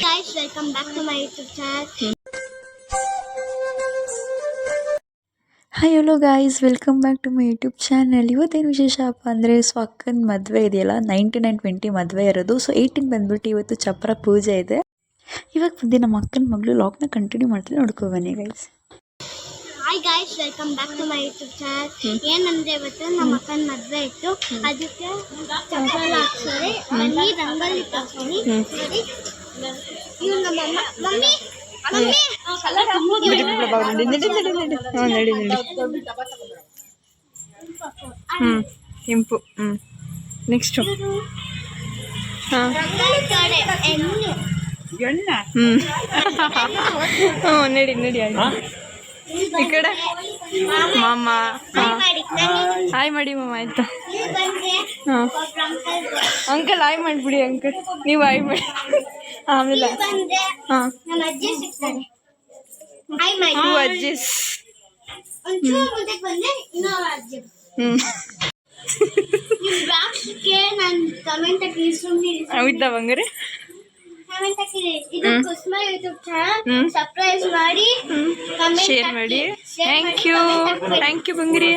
guys, welcome back to my youtube channel. Hi hello guys welcome back to my YouTube channel ಇವತ್ತೇನು ವಿಶೇಷ ಅಪ್ಪ ಅಂದರೆ so ಮದುವೆ ಇದೆಯಲ್ಲ? ನೈಂಟಿ ನೈನ್ ಟ್ವೆಂಟಿ ಮದುವೆ ಇರೋದು. ಸೊ ಏಯ್ಟೀನ್ ಬಂದ್ಬಿಟ್ಟು ಇವತ್ತು ಚಪ್ರ ಪೂಜೆ ಇದೆ. ಇವಾಗ ನಮ್ಮ ಅಕ್ಕನ ಮಗಳು ಲಾಕ್ನ ಕಂಟಿನ್ಯೂ ಮಾಡ್ತೀನಿ ನೋಡ್ಕೊ ಬನ್ನಿ guys hi guys welcome back to my YouTube channel ಏನಂದ್ರೆ ಇವತ್ತು ನಮ್ಮ ಅಕ್ಕನ ಮದ್ವೆ ಇತ್ತು. ಅದಕ್ಕೆ ಚಪ್ಪಲ್ ಹಾಕ್ಸೋರಿ. ಬನ್ನಿ ರಂಗೋಲಿ ತರ್ಸೋರಿ ಇವ್ರು ನಮ್ಮ ಮಮ್ಮಿ ಮಮ್ಮಿ. ಹ್ಞೂ ಇಂಪು ಹ್ಞೂ ನೆಕ್ಸ್ಟು ಹ್ಮ್. ಹ್ಞೂ ನಡಿ ನಡಿ ಆಯ್ತು ಈ ಕಡೆ? ಮಾಮ. ಹಾಯ್ ಮಾಡಿ. ಮಾಮ ಆಯ್ತಾ? ಹಾಂ. ಅಂಕಲ್ ಹಾಯ್ ಮಾಡಿಬಿಡಿ ಅಂಕಲ್. ನೀವು ಹಾಯ್ ಮಾಡಿ. ಆಮೇಲೆ. ಹಾಂ. ಟೂ ಅಜ್ಜಿಸ್. ಹ್ಞೂ ನಾನು ಕಮೆಂಟ್ ಹಾಕಿರಿ ಇದು ಕುಸ್ಮ ಯೂಟ್ಯೂಬ್ ಚಾನಲ್. ಸಬ್ಸ್ಕ್ರೈಬ್ ಮಾಡಿ ಶೇರ್ ಮಾಡಿ. ಥ್ಯಾಂಕ್ ಯು ಥ್ಯಾಂಕ್ ಯು ಬಂಗಿರಿ.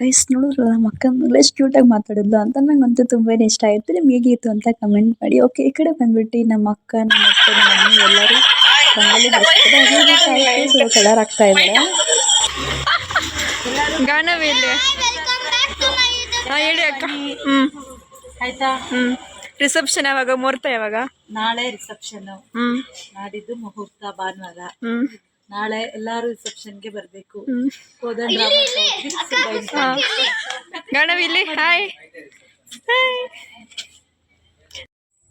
ಗೈಸ್ ನೋಡಿದ್ರಲ್ಲ ನಮ್ಮ ಅಕ್ಕನ ಮಗಳು ಎಷ್ಟು ಕ್ಯೂಟಾಗಿ ಮಾತಾಡಿದ್ಲು ಅಂತ ನಂಗಂತೂ ತುಂಬಾ ಇಷ್ಟ ಆಯಿತು. ನಿಮ್ಗೆ ಹೇಗಿತ್ತು ಅಂತ ಕಮೆಂಟ್ ಮಾಡಿ. ಓಕೆ ಈ ಕಡೆ ಬಂದ್ಬಿಟ್ಟು ನಮ್ಮ ಅಕ್ಕ ನಮ್ಮ ಅಪ್ಪ ನಮ್ಮ ಮಮ್ಮಿ ಎಲ್ಲರೂ ಬಿಡಿಸ್ತಾರೆ ಕಲರ್ ಆಗ್ತಾ ಇದ್ದಾರೆ ಗಾನವೇ welcome back to my YouTube ಹಾಂ ಹೇಳಿ ಅಕ್ಕ. ಹ್ಞೂ ಆಯ್ತಾ? ಹ್ಞೂ ರಿಸೆಪ್ಷನ್ ಯಾವಾಗ? ಮುಹೂರ್ತ ಯಾವಾಗ? ನಾಳೆ ರಿಸೆಪ್ಷನ್ ನಾಡಿದ್ದು ಮುಹೂರ್ತ ಭಾನುವಾರ. ನಾಳೆ ಎಲ್ಲಾರು ರಿಸೆಪ್ಷನ್ಗೆ ಬರ್ಬೇಕು. ಹ್ಞೂ ಕೋದಂಡ ಹಾಂ ಗಣವಿಲ್ಲಿ ಹಾಯ್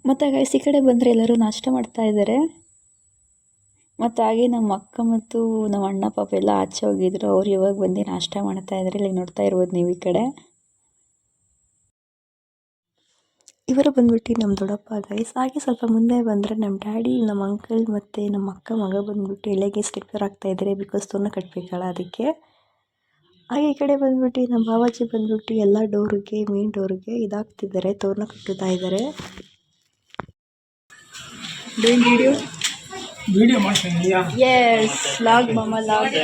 ಮತ್ತು ಗೈಸ್ ಈ ಕಡೆ ಬಂದ್ರೆ ಎಲ್ಲರೂ ನಾಷ್ಟ ಮಾಡ್ತಾ ಇದಾರೆ. ಮತ್ತು ಹಾಗೆ ನಮ್ಮ ಅಕ್ಕ ಮತ್ತು ನಮ್ಮ ಅಣ್ಣ ಪಾಪ ಎಲ್ಲ ಆಚೆ ಹೋಗಿದ್ರು. ಅವ್ರು ಇವಾಗ ಬಂದು ನಾಷ್ಟ ಮಾಡ್ತಾ ಇದ್ದಾರೆ ಇಲ್ಲಿ ನೋಡ್ತಾ ಇರ್ಬೋದು ನೀವು ಈ ಕಡೆ. ಇವರು ಬಂದ್ಬಿಟ್ಟು ನಮ್ಮ ದೊಡ್ಡಪ್ಪ ಗೈಸ್ ಹಾಗೆ ಸ್ವಲ್ಪ ಮುಂದೆ ಬಂದರೆ ನಮ್ಮ ಡ್ಯಾಡಿ ನಮ್ಮ ಅಂಕಲ್ ಮತ್ತು ನಮ್ಮ ಅಕ್ಕ ಮಗ ಬಂದ್ಬಿಟ್ಟು ಎಲೆಗೆ ಸ್ಟಿಕ್ಕರ್ ಆಗ್ತಾ ಇದ್ದಾರೆ ಬಿಕಾಸ್ ತೋರ್ಣ ಕಟ್ಟಬೇಕಲ್ಲ ಅದಕ್ಕೆ. ಹಾಗೆ ಈ ಕಡೆ ಬಂದ್ಬಿಟ್ಟು ನಮ್ಮ ಬಾವಾಜಿ ಬಂದ್ಬಿಟ್ಟು ಎಲ್ಲ ಡೋರಿಗೆ ಮೇನ್ ಡೋರ್ಗೆ ಇದಾಗ್ತಿದ್ದಾರೆ ತೋರಣ ಕಟ್ಟುತ್ತಾ ಇದ್ದಾರೆ. ವಿಡಿಯೋ ವಿಡಿಯೋ ಮಾಡ್ಕೊಂಡಿದ್ಯಾ ಎಸ್ ಲಾಗ್ ಮಮ್ಮ ಲಾಗ್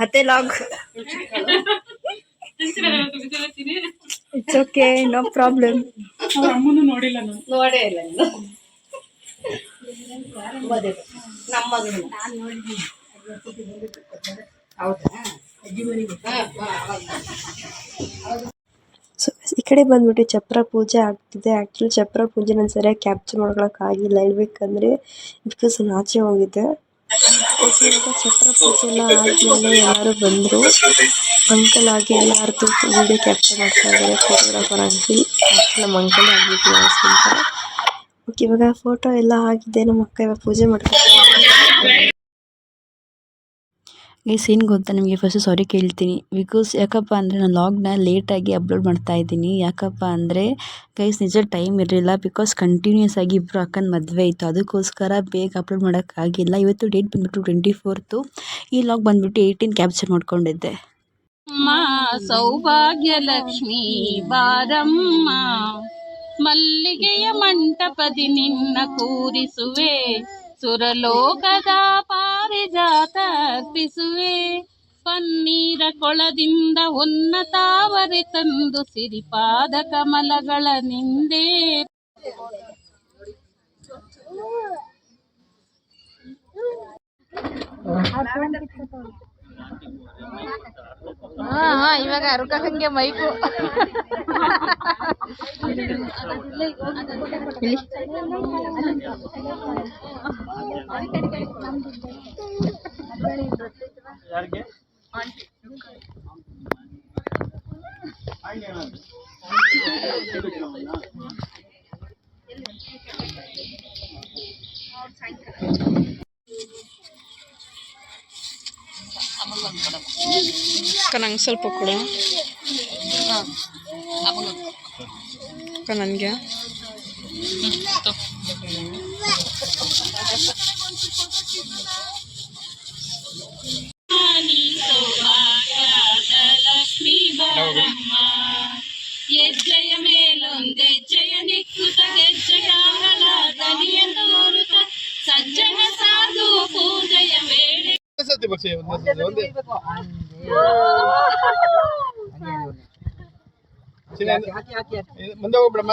ಮತ್ತೆ log. It's okay no problem ಅಮ್ಮನೂ ನೋಡಿಲ್ಲ ನಾನು. ಸೊ ಈ ಕಡೆ ಬಂದ್ಬಿಟ್ಟು ಚಪ್ರ ಪೂಜೆ ಆಗ್ತಿದೆ. ಆ್ಯಕ್ಚುಲಿ ಚಪ್ರ ಪೂಜೆ ನಾನು ಸರಿಯಾಗಿ ಕ್ಯಾಪ್ಚರ್ ಮಾಡ್ಕೊಳಕ್ಕಾಗಿಲ್ಲ. ಹೇಳ್ಬೇಕಂದ್ರೆ ಬಿಕಾಸ್ ನಾನು ಆಚೆ ಹೋಗಿದ್ದೆ ಚಪ್ರ ಪೂಜೆ ಆದಮೇಲೆ ಎಲ್ಲರೂ ಬಂದರು? ಅಂಕಲ್ ಆಗಿ ಎಲ್ಲರದ್ದು ವಿಡಿಯೋ ಕ್ಯಾಪ್ಚರ್ ಮಾಡ್ತಾ ಇದ್ದಾರೆ. ಫೋಟೋಗ್ರಾಫರ್ ಆಗಿ ನಮ್ಮ ಅಂಕಲ್ ಆಗಿದ್ದು ಅಂತ ಓಕೆ, ಇವಾಗ ಫೋಟೋ ಎಲ್ಲ ಆಗಿದೆ ನಮ್ಮ ಅಕ್ಕ ಇವಾಗ ಪೂಜೆ ಮಾಡ್ತಾರೆ ಈ ಸೀನ್ ಗೊತ್ತಾ ನಿಮಗೆ? ಫಸ್ಟ್ ಸಾರಿ ಕೇಳ್ತೀನಿ. ಬಿಕಾಸ್ ಯಾಕಪ್ಪ ಅಂದರೆ ನಾನು ಲಾಗ್ನ ಲೇಟಾಗಿ ಅಪ್ಲೋಡ್ ಮಾಡ್ತಾ ಇದ್ದೀನಿ. ಯಾಕಪ್ಪ ಅಂದರೆ ಗೈಸ್ ನಿಜ ಟೈಮ್ ಇರಲಿಲ್ಲ. ಬಿಕಾಸ್ ಕಂಟಿನ್ಯೂಸ್ ಆಗಿ ಇಬ್ಬರು ಅಕ್ಕನ ಮದುವೆ ಇತ್ತು. ಅದಕ್ಕೋಸ್ಕರ ಬೇಗ ಅಪ್ಲೋಡ್ ಮಾಡೋಕ್ಕಾಗಿಲ್ಲ ಇವತ್ತು ಡೇಟ್ ಬಂದ್ಬಿಟ್ಟು ಟ್ವೆಂಟಿ ಫೋರ್ತು ಈ ಲಾಗ್ ಬಂದ್ಬಿಟ್ಟು ಏಯ್ಟೀನ್ ಕ್ಯಾಪ್ಚರ್ ಮಾಡ್ಕೊಂಡಿದ್ದೆ. ಸೌಭಾಗ್ಯಲಕ್ಷ್ಮಿ ಬಾರಮ್ಮ. ಮಲ್ಲಿಗೆಯ ಮಂಟಪದಿ ನಿನ್ನ ಕೂರಿಸುವೆ. ಸುರಲೋಕದ ಪಾರಿಜಾತ ಅರ್ಪಿಸುವೆ. ಪನ್ನೀರ ಕೊಳದಿಂದ ಉನ್ನತಾವರೆ ತಂದು ಸಿರಿಪಾದ ಕಮಲಗಳ ನಿಂದೆ. ಇವಾಗ ಅರುಕ ಹಂಗೆ ಮೈಕು. ನಂಗೆ ಸ್ವಲ್ಪ ಕೊಡು ನನಗೆ ಒಂದೇ ಪಕ್ಷ ಒಂದೇ ಒಂದೇ ಮುಂದೆ ಹೋಗ್ಬಿಡಮ್ಮ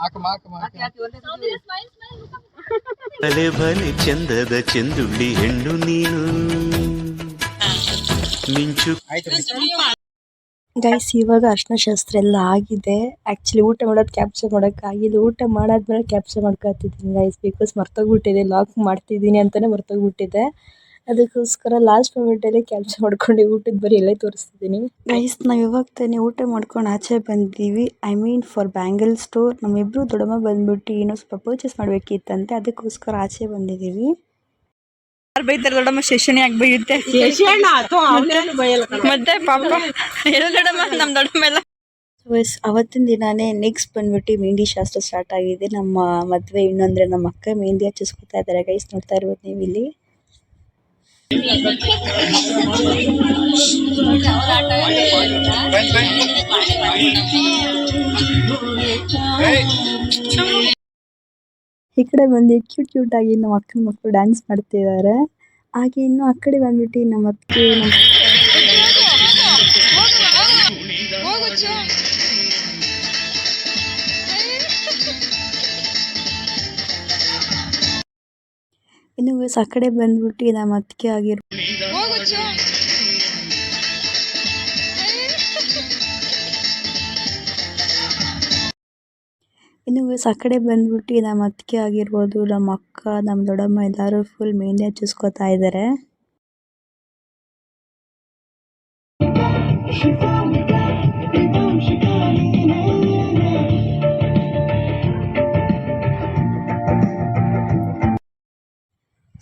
ಹಾಕಮ್ಮ ಹಾಕಮ್ಮ ಹಾಕಮ್ಮ. ಬಲೆ ಬಲೆ ಚಂದದ ಚೆಂದುಳ್ಳಿ ಹೆಣ್ಣು ನೀನು. ಮಿಂಚು ಗೈಸ್ ಇವಾಗ ಅರಿಶಿನ ಶಾಸ್ತ್ರ ಎಲ್ಲ ಆಗಿದೆ. ಆ್ಯಕ್ಚುಲಿ ಊಟ ಮಾಡೋದು ಕ್ಯಾಪ್ಚರ್ ಮಾಡೋಕ್ಕಾಗಿಲ್ಲ ಊಟ ಮಾಡಾದ್ಮೇಲೆ ಕ್ಯಾಪ್ಚರ್ ಮಾಡ್ಕೊತಿದ್ದೀನಿ ಗೈಸ್ ಬಿಕಾಸ್ ಮರ್ತೋಗ್ಬಿಟ್ಟಿದೆ. ಲಾಕ್ ಮಾಡ್ತಿದ್ದೀನಿ ಅಂತಲೇ ಮರ್ತೋಗ್ಬಿಟ್ಟಿದೆ. ಅದಕ್ಕೋಸ್ಕರ ಲಾಸ್ಟ್ ಮೂಮೆಂಟಲ್ಲಿ ಕ್ಯಾಪ್ಚರ್ ಮಾಡ್ಕೊಂಡು ಊಟದ ಬರೀ ಎಲ್ಲೇ ತೋರಿಸ್ತಿದ್ದೀನಿ ಗೈಸ್ ನಾವು ಇವಾಗ ತಾನೇ ಊಟ ಮಾಡ್ಕೊಂಡು ಆಚೆ ಬಂದಿದ್ದೀವಿ I mean for bangle store ನಮ್ಮಿಬ್ರು ದೊಡ್ಡಮ್ಮ ಬಂದ್ಬಿಟ್ಟು ಏನೋ ಸ್ವಲ್ಪ ಪರ್ಚೇಸ್ ಮಾಡಬೇಕಿತ್ತಂತೆ. ಅದಕ್ಕೋಸ್ಕರ ಆಚೆ ಬಂದಿದ್ದೀವಿ ಬೈತಾರೆ ದೊಡ್ಡಮ್ಮ? ಶೇಷಣಿ ಆಗಿ ಬೈಯುತ್ತೆ? ಮತ್ತೆ ಪಾಪ ಎಲ್ಲ ದೊಡ್ಡಮ್ಮ ನಮ್ ದೊಡ್ಡಮ್ಮ ಎಲ್ಲ. ಎಸ್ ಅವತ್ತಿನ ದಿನಾನೇ ನೆಕ್ಸ್ಟ್ ಬಂದ್ಬಿಟ್ಟು ಮೆಹಂದಿ ಶಾಸ್ತ್ರ ಸ್ಟಾರ್ಟ್ ಆಗಿದೆ. ನಮ್ಮ ಮದುವೆ ಹೆಣ್ಣು ಅಂದರೆ ನಮ್ಮ ಅಕ್ಕ ಮೆಹಂದಿ ಹಚ್ಚಿಸ್ಕೊತಾ ಇದ್ದಾರೆ. ಗೈಸ್ ನೋಡ್ತಾ ಇರ್ಬೋದು ನೀವು ಇಲ್ಲಿ. ಈ ಕಡೆ ಬಂದು ಕ್ಯೂಟ್ ಕ್ಯೂಟ್ ಆಗಿ ನಮ್ಮ ಅಕ್ಕನ ಮಕ್ಕಳು ಡ್ಯಾನ್ಸ್ ಮಾಡ್ತಿದ್ದಾರೆ ಹಾಗೆ ಇನ್ನು ಆ ಕಡೆ ಬಂದ್ಬಿಟ್ಟು ನಮ್ಮ ನಮ್ಮ ಇನ್ನು ಆ ಕಡೆ ಬಂದ್ಬಿಟ್ಟು ನಮ್ಮ ಅತ್ತಿಗೆ ಆಗಿರ್ ಕಡೆ ಬಂದ್ಬಿಟ್ಟು ನಮ್ಮ ಅತ್ತಿಗೆ ಆಗಿರ್ಬೋದು, ನಮ್ಮ ಅಕ್ಕ, ನಮ್ಮ ದೊಡ್ಡಮ್ಮ ಎಲ್ಲರೂ ಫುಲ್ ಮೆಹಂದಿ ಹಚ್ಚಿಸ್ಕೊತಾ ಇದ್ದಾರೆ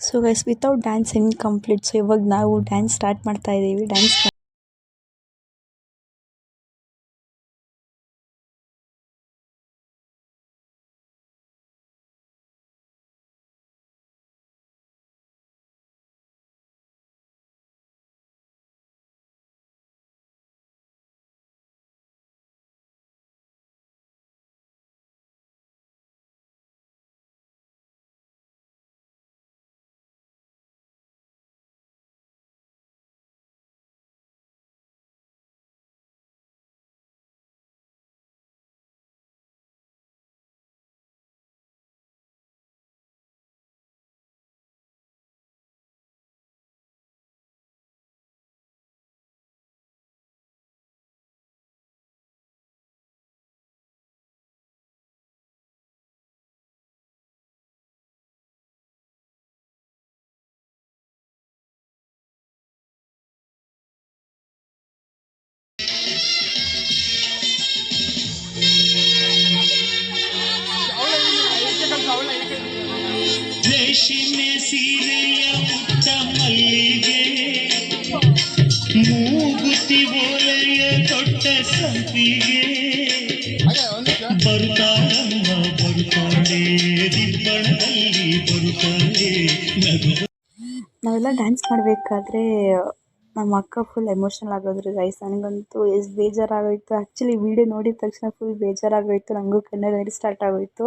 so guys without dance complete so ಇವಾಗ ನಾವು ಡ್ಯಾನ್ಸ್ ಸ್ಟಾರ್ಟ್ ಮಾಡ್ತಾ ಇದ್ದೀವಿ ಡ್ಯಾನ್ಸ್ ಸಂಪಿಗೆ ದಿಬ್ಬಣದಲ್ಲಿ ನಗು ನಾವೆಲ್ಲ ಡ್ಯಾನ್ಸ್ ಮಾಡಬೇಕಾದ್ರೆ ನಮ್ಮ ಅಕ್ಕ ಫುಲ್ ಎಮೋಷನಲ್ ಆಗೋದ್ರು ಗೈಸ್ ನನಗಂತೂ ಎಷ್ಟು ಬೇಜಾರಾಗೋಯ್ತು. ಆ್ಯಕ್ಚುಲಿ ವಿಡಿಯೋ ನೋಡಿದ ತಕ್ಷಣ ಫುಲ್ ಬೇಜಾರಾಗೋಯ್ತು. ನನಗೂ ಕಣ್ಣಲ್ಲಿ ನೀರು ಸ್ಟಾರ್ಟ್ ಆಗೋಯ್ತು.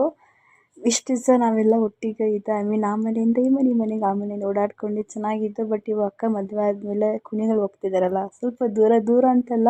ಇಷ್ಟು ದಿವಸ ನಾವೆಲ್ಲ ಒಟ್ಟಿಗೆ ಇದ್ದ ಐ ಮೀನ್ ಆ ಮನೆಯಿಂದ ಈ ಮನೆ ಮನೆಗೆ ಆ ಮನೆಯಿಂದ ಓಡಾಡ್ಕೊಂಡು ಚೆನ್ನಾಗಿದ್ದು ಬಟ್ ಇವಾಗ ಅಕ್ಕ ಮದುವೆ ಆದಮೇಲೆ ಕುಣಿಗಳು ಹೋಗ್ತಿದ್ದಾರಲ್ಲ ಸ್ವಲ್ಪ ದೂರ ದೂರ ಅಂತಲ್ಲ.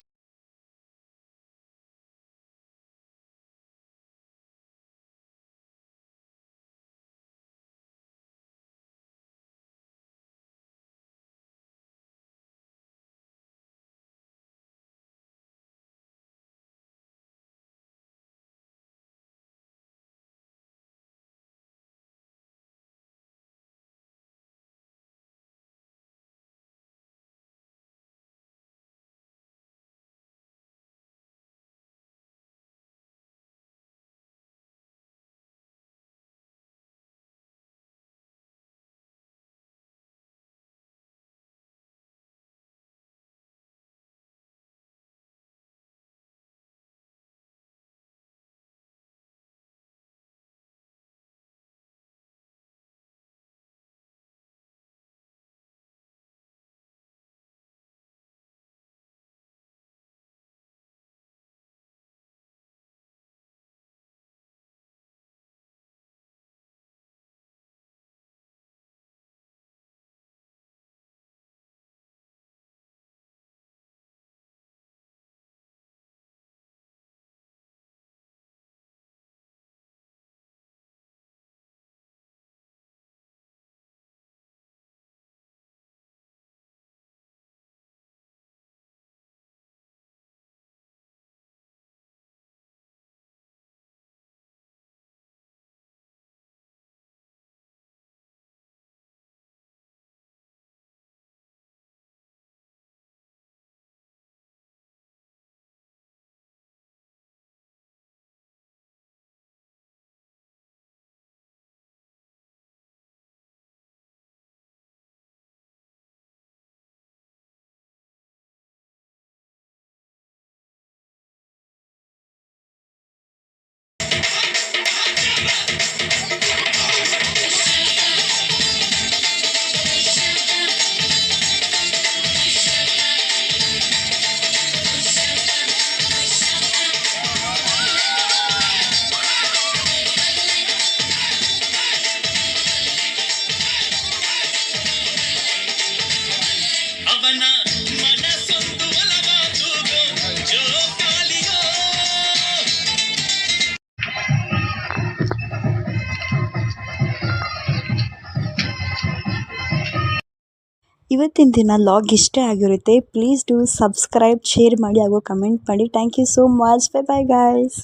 ಇವತ್ತಿನ ದಿನ ಲಾಗ್ ಇಷ್ಟೇ ಆಗಿರುತ್ತೆ. ಪ್ಲೀಸ್ ಡೂ ಸಬ್ಸ್ಕ್ರೈಬ್ ಶೇರ್ ಮಾಡಿ ಹಾಗೂ ಕಮೆಂಟ್ ಮಾಡಿ. Thank you so much bye bye guys